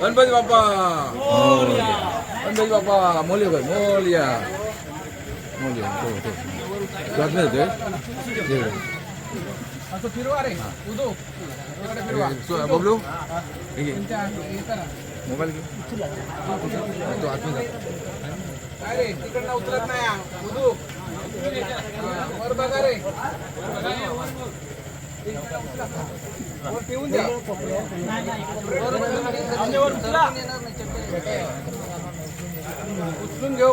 गणपती बाप्पा. गणपती बाप्पा. मोलिया काय मोलिया मोलिया हो हो. जात नाही ते. फिरवा रे. उदो. बबलू. मोबाईल घे. तो आतमध्ये जा. काय रे? तिकडनं उतरत नाही. उदू. वर बघा रे. वर ठेवून द्या उचलून घेऊ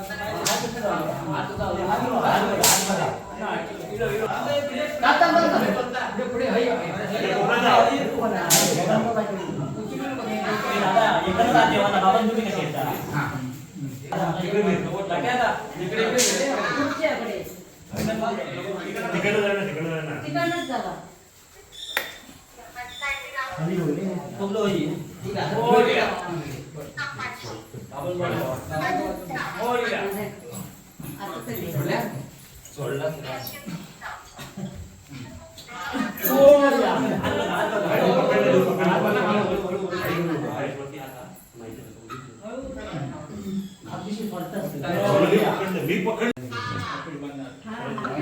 पाय पण गावतं का उठलाच जरा बघू तोरण काढू तिकडनंच जावा आता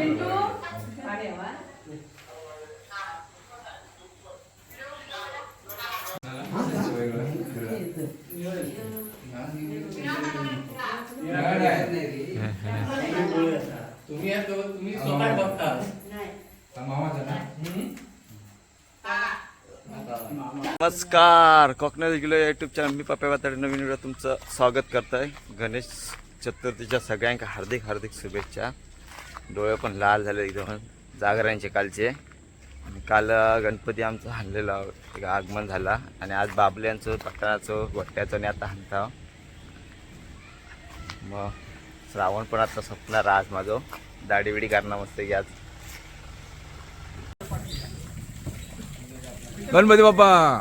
अरे वा तुम्ही तुम्ही स्वतः बघता नमस्कार कोकणात गेलो युट्यूब चॅनल मी पप्पा वाताडे नवीन व्हिडिओ तुमचं स्वागत करतोय. गणेश चतुर्थीच्या सगळ्यांका हार्दिक हार्दिक शुभेच्छा. डोळे पण लाल झाले एकदम. जागरांचे कालचे. आणि काल गणपती आमचं हाणलेलं एक आगमन झाला. आणि आज बाबल्यांचं पट्टणाचं गोट्याचं आणि आता हाणता. मग श्रावण पण आता संपणार आज माझं दाढी बिडी करणार मस्त की आज. गणपती बाप्पा!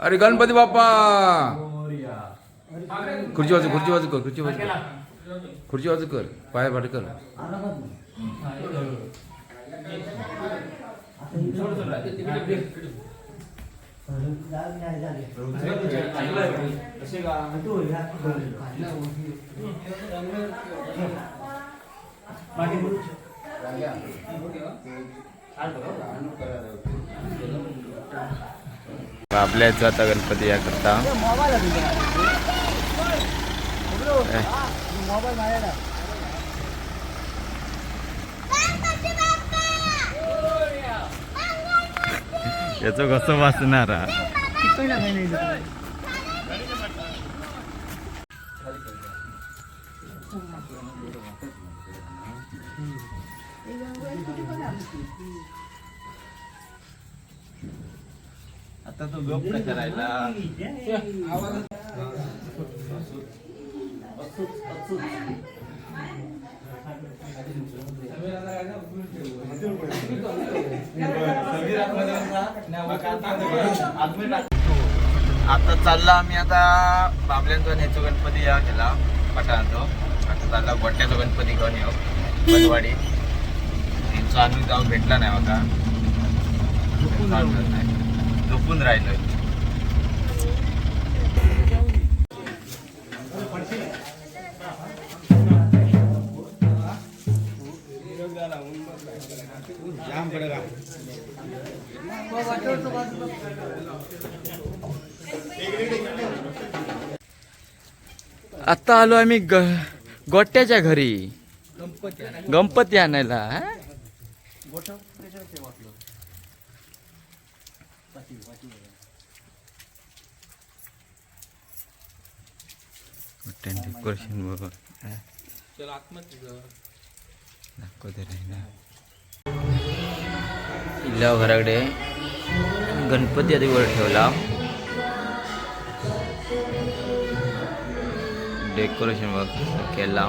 अरे गणपती बाप्पा! खुर्ची वाजू खुर्ची वाजू कर खुर्ची वाजू कर. खुर्ची वाजू कर पाय पाठ कर. बाबल्याचा आता गणपती या करता याचं कसं वाचणार हा? आता तो गप कसा राहिला आता चालला आम्ही आता बाबल्यांचा न्यायचो गणपती या केला पटांचो आता चालला गोट्याचो गणपती घेऊन येऊ. बनवाडी त्यांचा अजून जाऊन भेटला नाही बघा. नाही. झोपून राहिलोय आता आलो आम्ही ग गोट्याच्या घरी. गणपती आणायला हा? गोट्यान डेकोरेशन बघ हा. दाखवते राहिला. घराकडे गणपती आधी वर ठेवला. डेकोरेशन वर्क केला.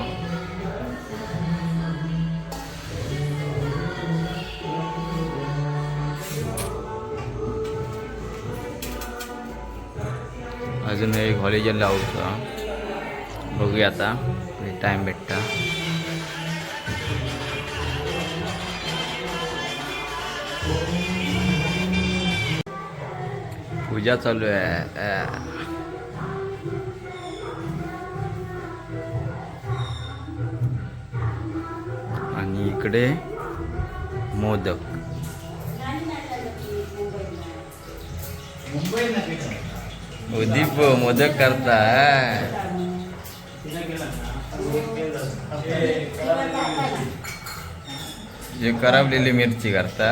अजून एक हॉलिजन लावतो बघूया आता. म्हणजे टाइम भेटता. पूजा चालू आहे. आणि इकडे मोदक. उदीप मोदक करता जे करावलेली मिरची करता.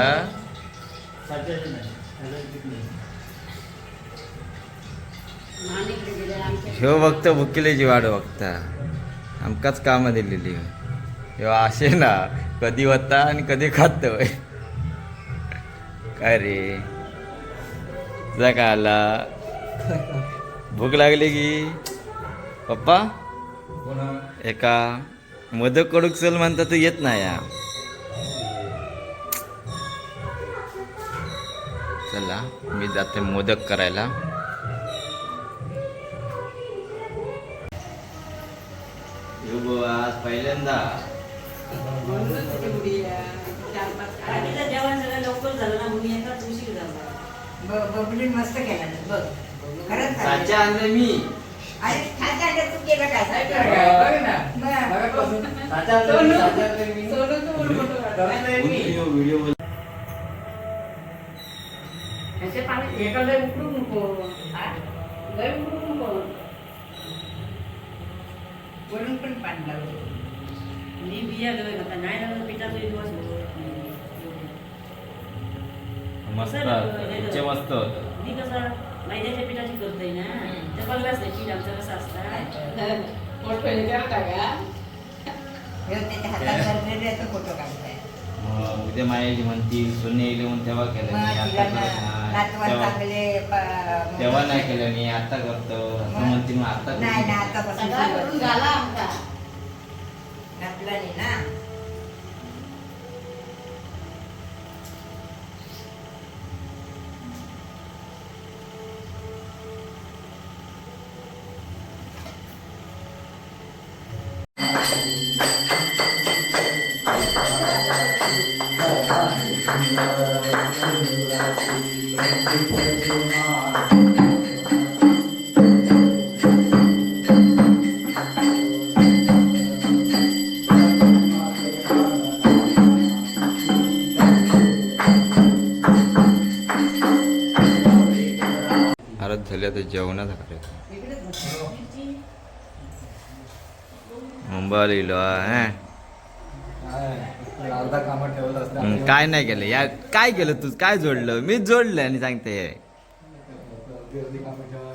ह्यो बघतो भुकिलेची वाढ बघता. आमकाच कामं दिलेली. ह्यो असे ना कधी होता आणि कधी खात. काय रे? तुझा काय आला भूक लागली की? पप्पा? एका मोदक कडूक चल म्हणता तर येत नाही या चला मी जाते मोदक करायला. आज पहिल्यांदा. बबली मस्त केला बघ. खरंच आणले मी. तू केलं काय ह्याचे पाणी एका लय उकडू नको. हा? लय उकडू नको. वरून पण पाणी लावलं मी बिया लय आता नाही लागलं पिठाचा दिवस मस्त. मस्त. मी कसं? मैद्याच्या पिठाची करतोय ना ते बघलाच नाही पीठ आमचं कसं असतं. त्याच्या हातात धरलेले तो फोटो काढताय उद्या मायाची म्हणती सोने येईल म्हणून तेव्हा केलं मी आता तेव्हा- नाही केलं मी आता करतो. असं म्हणते मग आता. नाही करून झाला आमचा. घातला नाही ना. झाली जेवणाचा कार्यक्रम. मुंबईला लिहिलो हा अर्धा कामात ठेवलं असतं. हम्म, काय नाही केलं. या काय केलं तू काय जोडलं? मीच जोडलं आणि सांगते. गर्दी कामात ठेवलं.